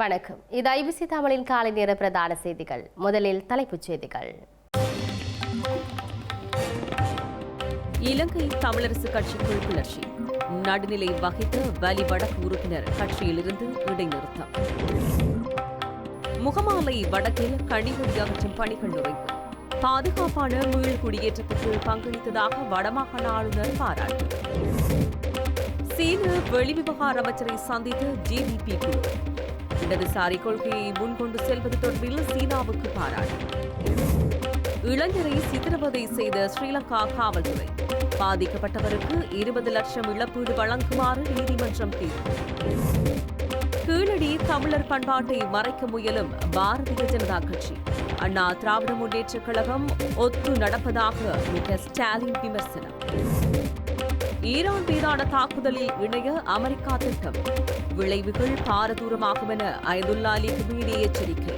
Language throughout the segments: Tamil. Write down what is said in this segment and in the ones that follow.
வணக்கம். இது ஐபிசி தமிழின் காலை நேர பிரதான செய்திகள். முதலில் தலைப்புச் செய்திகள். இலங்கை தமிழரசு கட்சிக்குள் கிளர்ச்சி நடுநிலை வகித்த வலி வடக்கு உறுப்பினர் கட்சியிலிருந்து இடைநிறுத்தம். முகமாலை வடக்கில் கழிவறை அகற்றும் பணிகள் நுழைவு பாதுகாப்பான மீள் குடியேற்றத்துக்கு பங்களித்ததாக வடமாகாண ஆளுநர் பாராட்டு. சீன வெளிவிவகார அமைச்சரை சந்தித்த ஜிடிபி குழு. இடதுசாரி கொள்கையை முன்கொண்டு செல்வது தொடர்பில் சீனாவுக்கு பாராட்டு. இளைஞரை சித்திரவதை செய்த ஸ்ரீலங்கா காவல்துறை. பாதிக்கப்பட்டவருக்கு இருபது லட்சம் இழப்பீடு வழங்குமாறு நீதிமன்றம் தீர்ப்பு. கீழடி தமிழர் பண்பாட்டை மறைக்க முயலும் பாரதிய ஜனதா கட்சி. அண்ணா திராவிட முன்னேற்றக் கழகம் ஒத்து நடப்பதாக மு ஸ்டாலின் விமர்சனம். ஈரான் மீதான தாக்குதலில் இணைய அமெரிக்கா திட்டம். விளைவுகள் பாரதூரமாகும் என அயதுல்லா அலி குமீடி எச்சரிக்கை.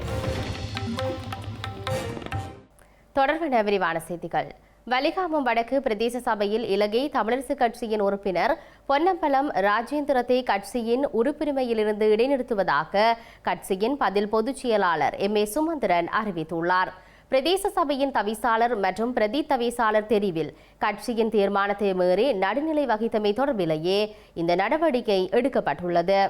தொடர்பான விரிவான செய்திகள். வலிகாமம் வடக்கு பிரதேச சபையில் இலங்கை தமிழரசு கட்சியின் உறுப்பினர் பொன்னம்பலம் ராஜேந்திரத்தை கட்சியின் உறுப்புரிமையிலிருந்து இடைநிறுத்துவதாக கட்சியின் பதில் பொதுச் செயலாளர் எம் ஏ சுமந்திரன் அறிவித்துள்ளார். பிரதேச சபையின் தவிசாளர் மற்றும் பிரதி தவிசாளர் தெரிவில் கட்சியின் தீர்மானத்தை மீறி நடுநிலை வகித்தமை தொடர்பிலேயே இந்த நடவடிக்கை எடுக்கப்பட்டுள்ளது.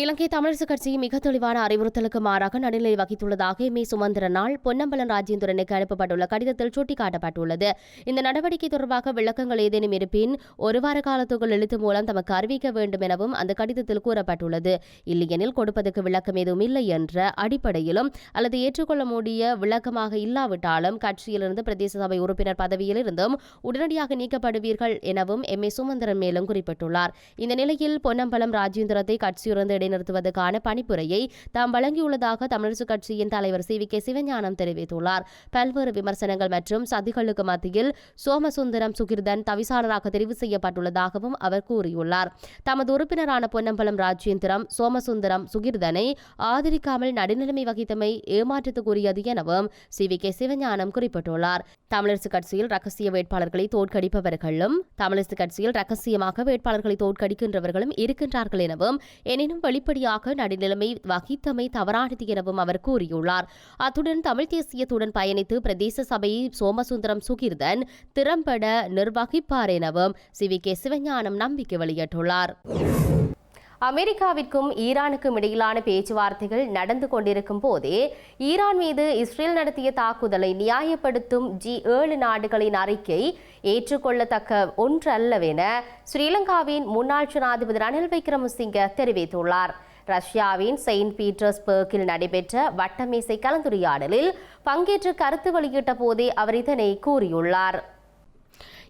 இலங்கை தமிழரசு கட்சி மிக தெளிவான அறிவுறுத்தலுக்கு மாறாக நடுநிலை வகித்துள்ளதாக எம். ஏ. சுமந்திரனால் பொன்னம்பலம் ராஜேந்திரனுக்கு அனுப்பப்பட்டுள்ள கடிதத்தில் சுட்டிக்காட்டப்பட்டுள்ளது. இந்த நடவடிக்கை தொடர்பாக விளக்கங்கள் ஏதேனும் இருப்பின் ஒரு வார காலத்துக்குள் எழுத்து மூலம் தமக்கு அறிவிக்க வேண்டும் எனவும் அந்த கடிதத்தில் கூறப்பட்டுள்ளது. இல்லையெனில் கொடுப்பதற்கு விளக்கம் எதுவும் இல்லை என்ற அடிப்படையிலும் அல்லது ஏற்றுக்கொள்ள முடிய விளக்கமாக இல்லாவிட்டாலும் கட்சியிலிருந்து பிரதேச சபை உறுப்பினர் பதவியிலிருந்தும் உடனடியாக நீக்கப்படுவீர்கள் எனவும் எம். ஏ. சுமந்திரன் மேலும் குறிப்பிட்டுள்ளார். இந்த நிலையில் பொன்னம்பலம் ராஜேந்திரத்தை கட்சியிலிருந்து இடைநிறுத்துவதற்கான பணிப்புரையை தாம் வழங்கியுள்ளதாக தமிழரசுக் கட்சியின் தலைவர் சி வி கே சிவஞானம் தெரிவித்துள்ளார். பல்வேறு விமர்சனங்கள் மற்றும் சதிகளுக்கு மத்தியில் சோமசுந்தரம் சுகிர்தன் தவிசாளராக தெரிவு செய்யப்பட்டுள்ளதாகவும் அவர் கூறியுள்ளார். தமது உறுப்பினரான பொன்னம்பலம் ராஜேந்திரம் சோமசுந்தரம் சுகிர்தனை ஆதரிக்காமல் நடுநிலைமை வகித்தமை ஏமாற்றத்துக்குரியது எனவும் சி வி கே சிவஞானம் குறிப்பிட்டுள்ளார். தமிழரசுக் கட்சியில் ரகசிய வேட்பாளர்களை தோற்கடிப்பவர்களும் தமிழரசுக் கட்சியில் ரகசியமாக வேட்பாளர்களை தோற்கடிக்கின்றவர்களும் இருக்கின்றார்கள் எனவும் எனினும் வெளிப்படையாக நடுநிலைமை வகித்தமை தவறானது எனவும் அவர் கூறியுள்ளார். அத்துடன் தமிழ் தேசியத்துடன் பயணித்து பிரதேச சபையை சோமசுந்தரம் சுகிர்தன் திறம்பட நிர்வகிப்பார் எனவும் சி வி கே சிவஞானம் நம்பிக்கை வெளியிட்டுள்ளார். அமெரிக்காவிற்கும் ஈரானுக்கும் இடையிலான பேச்சுவார்த்தைகள் நடந்து கொண்டிருக்கும் போதே ஈரான் மீது இஸ்ரேல் நடத்திய தாக்குதலை நியாயப்படுத்தும் ஜி ஏழு நாடுகளின் அறிக்கை ஏற்றுக்கொள்ளத்தக்க ஒன்றல்லவென ஸ்ரீலங்காவின் முன்னாள் ஜனாதிபதி ரணில் விக்ரமசிங்க தெரிவித்துள்ளார். ரஷ்யாவின் செயின்ட் பீட்டர்ஸ்பர்க்கில் நடைபெற்ற வட்டமேசை கலந்துரையாடலில் பங்கேற்று கருத்து வெளியிட்ட போதே அவர் இதனை கூறியுள்ளார்.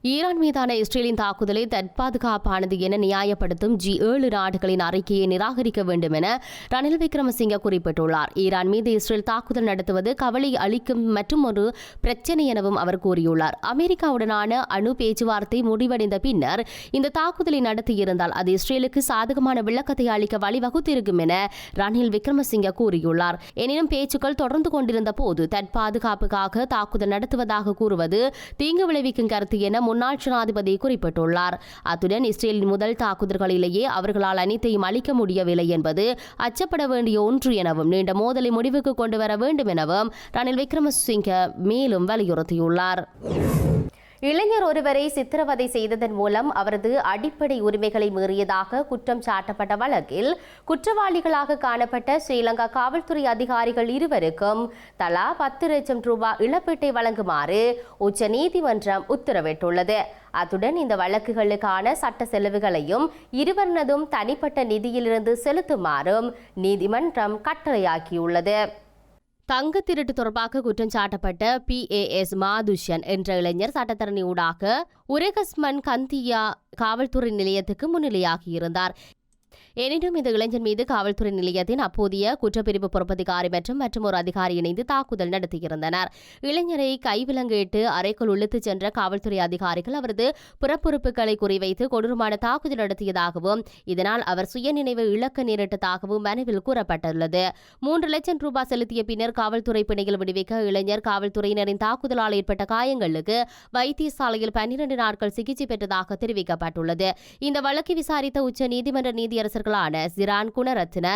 ஈரான் மீதான இஸ்ரேலின் தாக்குதலை தற்பாதுகாப்பானது என நியாயப்படுத்தும் ஜி ஏழு நாடுகளின் அறிக்கையை நிராகரிக்க வேண்டும் என ரணில் விக்ரமசிங்க குறிப்பிட்டுள்ளார். ஈரான் மீது இஸ்ரேல் தாக்குதல் நடத்துவது கவலை அளிக்கும் மற்றும் ஒரு பிரச்சனை எனவும் அவர் கூறியுள்ளார். அமெரிக்காவுடனான அணு பேச்சுவார்த்தை முடிவடைந்த பின்னர் இந்த தாக்குதலை நடத்தியிருந்தால் அது இஸ்ரேலுக்கு சாதகமான விளக்கத்தை அளிக்க வழிவகுத்திருக்கும் என ரணில் விக்ரமசிங்க கூறியுள்ளார். எனினும் பேச்சுக்கள் தொடர்ந்து கொண்டிருந்த போது தற்பாதுகாப்புக்காக தாக்குதல் நடத்துவதாக கூறுவது தீங்கு விளைவிக்கும் கருத்து என முன்னாள் ஜனாதிபதி குறிப்பிட்டுள்ளார். அத்துடன் இஸ்ரேலின் முதல் தாக்குதல்களிலேயே அவர்களால் அனைத்தையும் அளிக்க முடியவில்லை என்பது அச்சப்பட வேண்டிய ஒன்று எனவும் நீண்ட மோதலை முடிவுக்கு கொண்டு வர வேண்டும் எனவும் ரணில் விக்ரமசிங்க மேலும் வலியுறுத்தியுள்ளார். இளைஞர் ஒருவரை சித்திரவதை செய்ததன் மூலம் அவரது அடிப்படை உரிமைகளை மீறியதாக குற்றம் சாட்டப்பட்ட வழக்கில் குற்றவாளிகளாக காணப்பட்ட ஸ்ரீலங்கா காவல்துறை அதிகாரிகள் இருவருக்கும் தலா பத்து லட்சம் ரூபாய் இழப்பீட்டை வழங்குமாறு உச்சநீதிமன்றம் உத்தரவிட்டுள்ளது. அத்துடன் இந்த வழக்குகளுக்கான சட்ட செலவுகளையும் இருவரினதும் தனிப்பட்ட நிதியிலிருந்து செலுத்துமாறும் நீதிமன்றம் கட்டளையாக்கியுள்ளது. தங்க திருட்டு தொடர்பாக குற்றம் சாட்டப்பட்ட பி. ஏ. எஸ். மாதுஷன் என்ற இளைஞர் சட்டத்தரணி ஊடாக உரகஸ்மன் கந்தியா காவல்துறை நிலையத்துக்கு முன்னிலையாகியிருந்தார் எனினும் இந்த இளைஞன் மீது காவல்துறை நிலையத்தின் அப்போதைய குற்றப்பிரிவு பொறுப்பதிகாரி மற்றும் மற்றும் ஒரு அதிகாரி இணைந்து தாக்குதல் நடத்தியிருந்தனர். இளைஞரை கைவிலங்கேட்டு அறைக்குள் உள்ளுத்துச் சென்ற காவல்துறை அதிகாரிகள் அவரது புறப்புறுப்புகளை குறிவைத்து கொடூரமான தாக்குதல் நடத்தியதாகவும் இதனால் அவர் சுயநினைவு இழக்க நேரிட்டதாகவும் மனுவில் கூறப்பட்டுள்ளது. மூன்று லட்சம் ரூபாய் செலுத்திய பின்னர் காவல்துறை பிணையில் விடுவிக்க இளைஞர் காவல்துறையினரின் தாக்குதலால் ஏற்பட்ட காயங்களுக்கு வைத்தியசாலையில் பன்னிரண்டு நாட்கள் சிகிச்சை பெற்றதாக தெரிவிக்கப்பட்டுள்ளது. இந்த வழக்கை விசாரித்த உச்ச நீதிமன்ற நீதியரசர் நீதிபதிகளான சிரான் குணரத்ன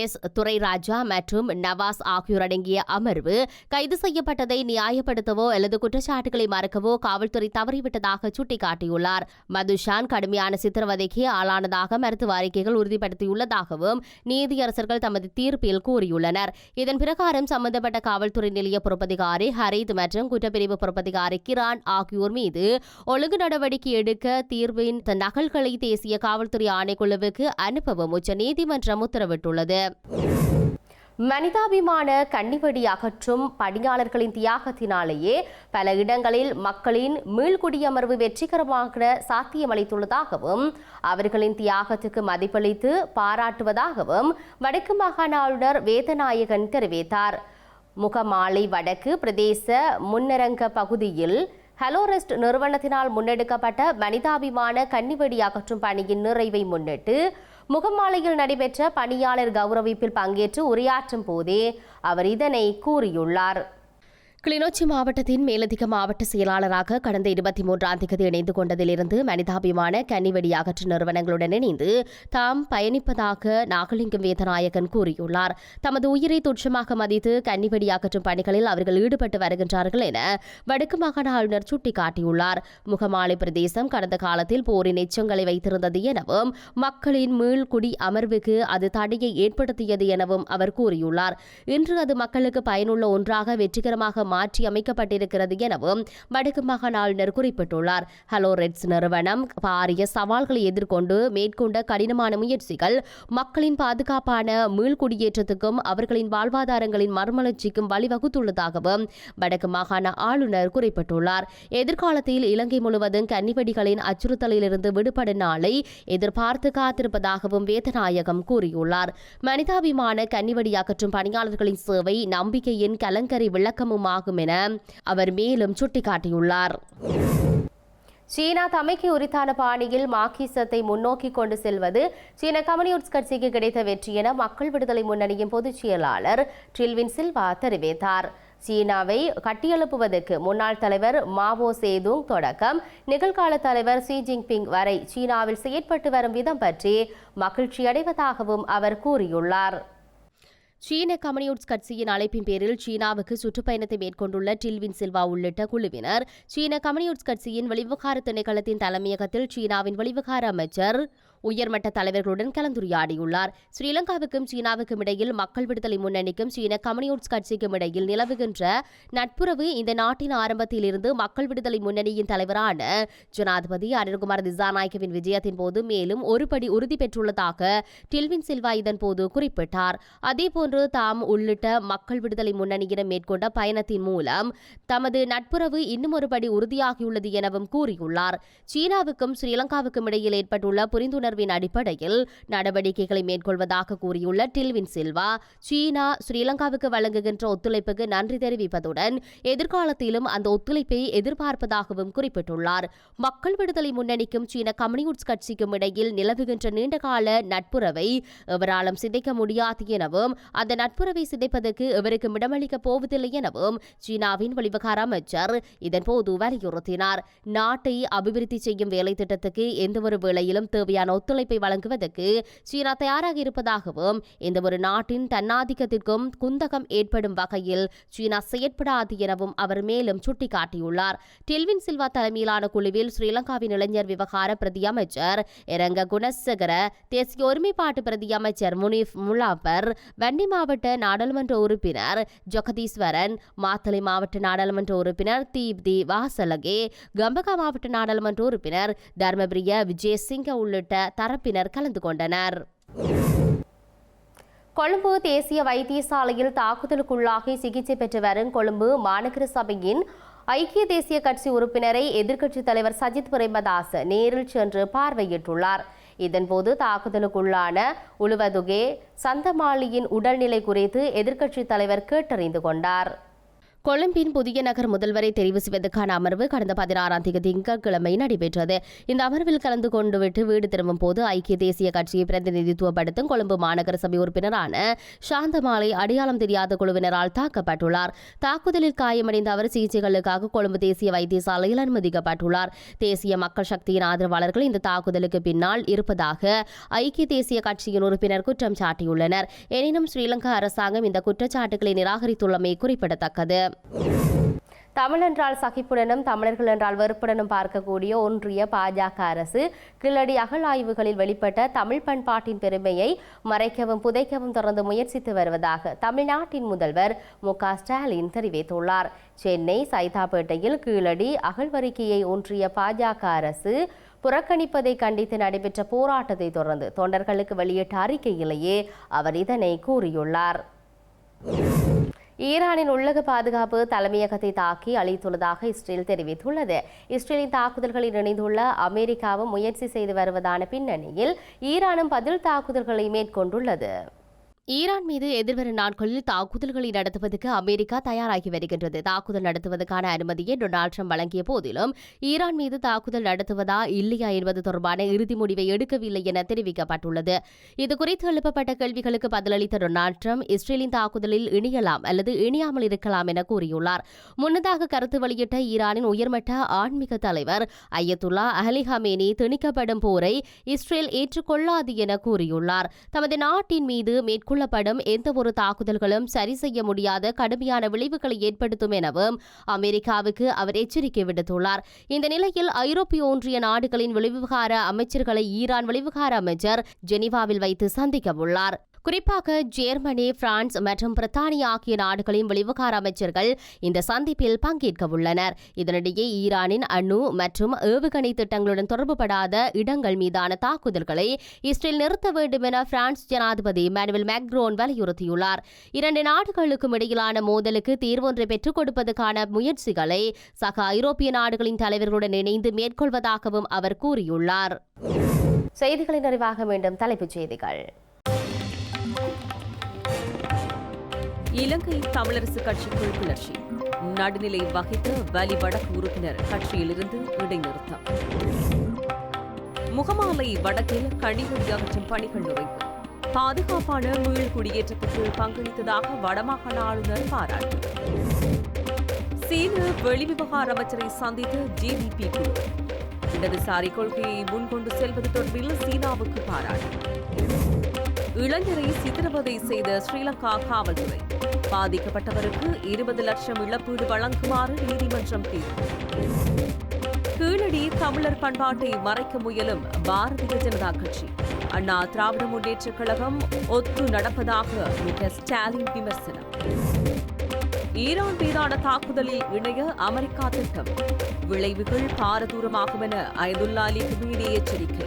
எஸ். துரைராஜா மற்றும் நவாஸ் ஆகியோர் அடங்கிய அமர்வு கைது செய்யப்பட்டதை நியாயப்படுத்தவோ அல்லது குற்றச்சாட்டுகளை மறக்கவோ காவல்துறை தவறிவிட்டதாக சுட்டிக்காட்டியுள்ளார். மதுஷான் கடுமையான சித்திரவதைக்கு ஆளானதாக மருத்துவ அறிக்கைகள் உறுதிப்படுத்தியுள்ளதாகவும் நீதியரசர்கள் தமது தீர்ப்பில் கூறியுள்ளனர். இதன் பிரகாரம் சம்பந்தப்பட்ட காவல்துறை நிலைய பொறுப்பதிகாரி ஹரித் மற்றும் குற்றப்பிரிவு பொறுப்பதிகாரி கிரான் ஆகியோர் மீது ஒழுங்கு நடவடிக்கை எடுக்க தீர்வின் நகல்களை தேசிய காவல்துறை ஆணைக்குழுவுக்கு அனுப்பவும் உச்சநீதிமன்றம் உத்தரவிட்டுள்ளது. மனிதாபிமான கன்னிவடி அகற்றும் பணியாளர்களின் தியாகத்தினாலேயே பல இடங்களில் மக்களின் மீள்குடியமர்வு வெற்றிகரமாக சாத்தியமளித்துள்ளதாகவும் அவர்களின் தியாகத்துக்கு மதிப்பளித்து பாராட்டுவதாகவும் வடக்கு மாகாண ஆளுநர் வேதநாயகன் தெரிவித்தார். முகமாலை வடக்கு பிரதேச முன்னரங்க பகுதியில் ஹலோரெஸ்ட் நிறுவனத்தினால் முன்னெடுக்கப்பட்ட மனிதாபிமான கன்னிவெடி அகற்றும் பணியின் நிறைவை முன்னிட்டு முகமாலையில் நடைபெற்ற பணியாளர் கௌரவிப்பில் பங்கேற்று உரையாற்றும் போதே அவர் இதனை கூறியுள்ளார். கிளிநொச்சி மாவட்டத்தின் மேலதிக மாவட்ட செயலாளராக கடந்த இருபத்தி மூன்றாம் தேதி இணைந்து கொண்டதிலிருந்து மனிதாபிமான கன்னிவெடி அகற்று நிறுவனங்களுடன் இணைந்து தாம் பயணிப்பதாக நாகலிங்கம் வேதநாயகன் கூறியுள்ளார். தமது உயிரை துச்சமாக மதித்து கன்னிவெடி அகற்றும் பணிகளில் அவர்கள் ஈடுபட்டு வருகின்றார்கள் என வடக்கு மாகாண ஆளுநர் சுட்டிக்காட்டியுள்ளார். முகமாலை பிரதேசம் கடந்த காலத்தில் போரின் எச்சங்களை வைத்திருந்தது எனவும் மக்களின் மீள்குடி அமர்வுக்கு அது தடையை ஏற்படுத்தியது எனவும் அவர் கூறியுள்ளார். இன்று அது மக்களுக்கு பயனுள்ள ஒன்றாக வெற்றிகரமாக மாற்றி அமைக்கப்பட்டிருக்கிறது எனவும் வடக்கு மாகாண ஆளுநர் குறிப்பிட்டுள்ளார். ஹலோ ரெட்ஸ் நிறுவனம் பாரிய சவால்களை எதிர்கொண்டு மேற்கொண்ட கடினமான முயற்சிகள் மக்களின் பாதுகாப்பான மீள்குடியேற்றத்துக்கும் அவர்களின் வாழ்வாதாரங்களின் மறுமலர்ச்சிக்கும் வழிவகுத்துள்ளதாகவும் வடக்கு மாகாண ஆளுநர் குறிப்பிட்டுள்ளார். எதிர்காலத்தில் இலங்கை முழுவதும் கன்னிவெடிகளின் அச்சுறுத்தலிலிருந்து விடுபடும் நாளை எதிர்பார்த்து காத்திருப்பதாகவும் வேதநாயகம் கூறியுள்ளார். மனிதாபிமான கன்னிவெடி அகற்றும் பணியாளர்களின் சேவை நம்பிக்கையின் கலங்கரை விளக்கமுமாக ஆகும் என அவர் மேலும் சுட்டிக்காட்டியுள்ளார். சீனா தமைக்கு உரித்தான பாணியில் மார்க்சிசத்தை முன்னோக்கி கொண்டு செல்வது சீன கம்யூனிஸ்ட் கட்சிக்கு கிடைத்த வெற்றி என மக்கள் விடுதலை முன்னணியின் பொதுச் செயலாளர் ட்ரில்வின் சில்வா தெரிவித்தார். சீனாவை கட்டியெழுப்புவதற்கு முன்னாள் தலைவர் மாவோ சேதுங் தொடக்கம் நிகழ்கால தலைவர் ஷி ஜின்பிங் வரை சீனாவில் செயற்பட்டு வரும் விதம் பற்றி மகிழ்ச்சி அடைவதாகவும் அவர் கூறியுள்ளார். சீன கம்யூனிஸ்ட் கட்சியின் அழைப்பின் பேரில் சீனாவுக்கு சுற்றுப்பயணத்தை மேற்கொண்டுள்ள டில்வின் சில்வா உள்ளிட்ட குழுவினர் சீன கம்யூனிஸ்ட் கட்சியின் வெளிவிவகார திணைக்களத்தின் தலைமையகத்தில் சீனாவின் வெளிவிவகார அமைச்சர் உயர்மட்ட தலைவர்களுடன் கலந்துரையாடியுள்ளார். ஸ்ரீலங்காவுக்கும் சீனாவுக்கும் இடையில் மக்கள் விடுதலை முன்னணிக்கும் சீன கம்யூனிஸ்ட் கட்சிக்கும் இடையில் நிலவுகின்ற நட்புறவு இந்த நாட்டின் ஆரம்பத்தில் இருந்து மக்கள் விடுதலை முன்னணியின் தலைவரான ஜனாதிபதி அனில்குமார் திசாநாயக்கவின் விஜயத்தின் போது மேலும் ஒருபடி உறுதி பெற்றுள்ளதாக டில்வின் சில்வா இதன் போது குறிப்பிட்டார். அதேபோன்று தாம் உள்ளிட்ட மக்கள் விடுதலை முன்னணியிடம் மேற்கொண்ட பயணத்தின் மூலம் தமது நட்புறவு இன்னும் ஒருபடி உறுதியாகியுள்ளது எனவும் கூறியுள்ளார். சீனாவுக்கும் ஸ்ரீலங்காவுக்கும் இடையில் ஏற்பட்டுள்ள புரிந்துணர்வு உணர்வின் அடிப்படையில் நடவடிக்கைகளை மேற்கொள்வதாக கூறியுள்ள டில்வின் சில்வா சீனா ஸ்ரீலங்காவுக்கு வழங்குகின்ற ஒத்துழைப்புக்கு நன்றி தெரிவிப்பதுடன் எதிர்காலத்திலும் அந்த ஒத்துழைப்பை எதிர்பார்ப்பதாகவும் குறிப்பிட்டுள்ளார். மக்கள் விடுதலை முன்னணிக்கும் சீன கம்யூனிஸ்ட் கட்சிக்கும் இடையில் நிலவுகின்ற நீண்டகால நட்புறவை எவராலும் சிதைக்க முடியாது எனவும் அந்த நட்புறவை சிதைப்பதற்கு எவருக்கும் இடமளிக்கப் போவதில்லை எனவும் சீனாவின் வெளிவகார அமைச்சர் இதன்போது வலியுறுத்தினார். நாட்டை அபிவிருத்தி செய்யும் வேலை திட்டத்துக்கு எந்தவொரு வேளையிலும் தேவையான ஒத்துழைப்பை வழங்குவதற்கு சீனா தயாராக இருப்பதாகவும் இந்த ஒரு நாட்டின் தன்னாதிக்கத்திற்கும் குந்தகம் ஏற்படும் வகையில் சீனா செயற்படாது எனவும் அவர் மேலும் சுட்டிக்காட்டியுள்ளார். டெல்வின் சில்வா தலைமையிலான குழுவில் ஸ்ரீலங்காவின் இளைஞர் விவகார பிரதி அமைச்சர் இரங்க குணசகர தேசிய ஒருமைப்பாட்டு பிரதி அமைச்சர் முனிஃப் முலாபர் வன்னி மாவட்ட நாடாளுமன்ற உறுப்பினர் ஜெகதீஸ்வரன் மாத்தளை மாவட்ட நாடாளுமன்ற உறுப்பினர் தீப்தி வாசலகே கம்பகா மாவட்ட நாடாளுமன்ற உறுப்பினர் தர்மபிரிய விஜயசிங்க உள்ளிட்ட தரப்பினர் கலந்து கொண்டனர் கொழும்பு தேசிய வைத்தியசாலையில் தாக்குதலுக்குள்ளாகி சிகிச்சை பெற்று வரும் கொழும்பு மாநகர சபையின் ஐக்கிய தேசிய கட்சி உறுப்பினரை எதிர்க்கட்சித் தலைவர் சஜித் பிரேமதாஸ் நேரில் சென்று பார்வையிட்டுள்ளார். இதன்போது தாக்குதலுக்குள்ளான உழுவதுகே சந்தமாளியின் உடல்நிலை குறித்து எதிர்க்கட்சித் தலைவர் கேட்டறிந்து கொண்டார். கொழும்பின் புதிய நகர் முதல்வரை தெரிவு செய்வதற்கான அமர்வு கடந்த பதினாறாம் தேதி திங்கட்கிழமை நடைபெற்றது. இந்த அமர்வில் கலந்து கொண்டுவிட்டு வீடு திரும்பும் போது ஐக்கிய தேசிய கட்சியை பிரதிநிதித்துவப்படுத்தும் கொழும்பு மாநகர சபை உறுப்பினரான சாந்தமாலை அடையாளம் தெரியாத குழுவினரால் தாக்கப்பட்டுள்ளார். தாக்குதலில் காயமடைந்த அவர் சிகிச்சைகளுக்காக கொழும்பு தேசிய வைத்தியசாலையில் அனுமதிக்கப்பட்டுள்ளார். தேசிய மக்கள் சக்தியின் ஆதரவாளர்கள் இந்த தாக்குதலுக்கு பின்னால் இருப்பதாக ஐக்கிய தேசிய கட்சியின் உறுப்பினர் குற்றம் சாட்டியுள்ளனர். எனினும் ஸ்ரீலங்கா அரசாங்கம் இந்த குற்றச்சாட்டுகளை நிராகரித்துள்ளமை குறிப்பிடத்தக்கது. தமிழ் என்றால் சகிப்புடனும் தமிழர்கள் என்றால் வெறுப்புடனும் பார்க்கக்கூடிய ஒன்றிய பாஜக அரசு கிளடி அகழாய்வுகளில் வெளிப்பட்ட தமிழ் பண்பாட்டின் பெருமையை மறைக்கவும் புதைக்கவும் தொடர்ந்து முயற்சித்து வருவதாக தமிழ்நாட்டின் முதல்வர் மு ஸ்டாலின் தெரிவித்துள்ளார். சென்னை சைதாப்பேட்டையில் கீழடி அகழ்வறிக்கையை ஒன்றிய பாஜக அரசு புறக்கணிப்பதை கண்டித்து நடைபெற்ற போராட்டத்தை தொடர்ந்து தொண்டர்களுக்கு வெளியிட்ட அறிக்கையிலேயே அவர் இதனை கூறியுள்ளார். ஈரானின் உள்ளக பாதுகாப்பு தலைமையகத்தை தாக்கி அளித்துள்ளதாக இஸ்ரேல் தெரிவித்துள்ளது. இஸ்ரேலின் தாக்குதல்களில் இணைந்துள்ள அமெரிக்காவும் முயற்சி செய்து வருவதான பின்னணியில் ஈரானும் பதில் தாக்குதல்களை மேற்கொண்டுள்ளது. ஈரான் மீது எதிர்வரும் நாட்களில் தாக்குதல்களை நடத்துவதற்கு அமெரிக்கா தயாராகி வருகின்றது. தாக்குதல் நடத்துவதற்கான அனுமதியை டொனால்ட் ட்ரம்ப் வழங்கிய போதிலும் ஈரான் மீது தாக்குதல் நடத்துவதா இல்லையா என்பது தொடர்பான இறுதி முடிவை எடுக்கவில்லை என தெரிவிக்கப்பட்டுள்ளது. இதுகுறித்து எழுப்பப்பட்ட கேள்விகளுக்கு பதிலளித்த டொனால்ட் ட்ரம்ப் இஸ்ரேலின் தாக்குதலில் இணையலாம் அல்லது இணையாமல் இருக்கலாம் என கூறியுள்ளார். முன்னதாக கருத்து வெளியிட்ட ஈரானின் உயர்மட்ட ஆன்மீக தலைவர் அய்யத்துல்லா அலி ஹமேனி திணிக்கப்படும் போரை இஸ்ரேல் ஏற்றுக்கொள்ளாது என கூறியுள்ளார். தமது நாட்டின் மீது மேற்கொள்ள மேற்கொள்ளப்படும் எந்த ஒரு தாக்குதல்களும் சரி செய்ய முடியாத கடுமையான விளைவுகளை ஏற்படுத்தும் எனவும் அமெரிக்காவுக்கு அவர் எச்சரிக்கை விடுத்துள்ளார். இந்த நிலையில் ஐரோப்பிய ஒன்றிய நாடுகளின் வெளிவிவகார அமைச்சர்களை ஈரான் வெளிவிவகார அமைச்சர் ஜெனீவாவில் வைத்து சந்திக்க உள்ளார். குறிப்பாக ஜெர்மனி பிரான்ஸ் மற்றும் பிரித்தானியா ஆகிய நாடுகளின் வெளிவிவகார அமைச்சர்கள் இந்த சந்திப்பில் பங்கேற்க உள்ளனர். இதனிடையே ஈரானின் அணு மற்றும் ஏவுகணை திட்டங்களுடன் தொடர்புபடாத இடங்கள் மீதான தாக்குதல்களை இஸ்ரேல் நிறுத்த வேண்டும் என பிரான்ஸ் ஜனாதிபதி மேனுவல் மேக்ரோன் வலியுறுத்தியுள்ளார். இரண்டு நாடுகளுக்கும் இடையிலான மோதலுக்கு தீர்வொன்றை பெற்றுக் கொடுப்பதற்கான முயற்சிகளை சக ஐரோப்பிய நாடுகளின் தலைவர்களுடன் இணைந்து மேற்கொள்வதாகவும் அவர் கூறியுள்ளார். செய்திகளின் நிறைவாக மீண்டும் தலைப்புச் செய்திகள். இலங்கை தமிழரசு கட்சிக்குள் கிளர்ச்சி நடுநிலை வகித்த வலி வடக்கு உறுப்பினர் கட்சியிலிருந்து இடைநிறுத்தம். முகமாலை வடக்கில் கழிவுகள் அகற்றும் பணிகள் நிறைவு. பாதுகாப்பான மீள் குடியேற்றத்துக்கு பங்களித்ததாக வடமாகாண ஆளுநர் பாராட்டு. சீன வெளிவிவகார அமைச்சரை சந்தித்த ஜேவிபி குழு. இடதுசாரி கொள்கையை முன்கொண்டு செல்வது தொடர்பில் சீனாவுக்கு பாராட்டு. இளைஞரை சித்திரவதை செய்த ஸ்ரீலங்கா காவல்துறை. பாதிக்கப்பட்டவருக்கு இருபது லட்சம் இழப்பீடு வழங்குமாறு நீதிமன்றம் தீர்ப்பு. கீழடி தமிழர் பண்பாட்டை மறைக்க முயலும் பாரதிய ஜனதா கட்சி. அண்ணா திராவிட முன்னேற்றக் கழகம் ஒத்து நடப்பதாக மிக ஸ்டாலின் விமர்சனம். ஈரான் மீதான தாக்குதலில் இணைய அமெரிக்கா திட்டம். விளைவுகள் பாரதூரமாகும் என அயதுல்லா அலி எச்சரிக்கை.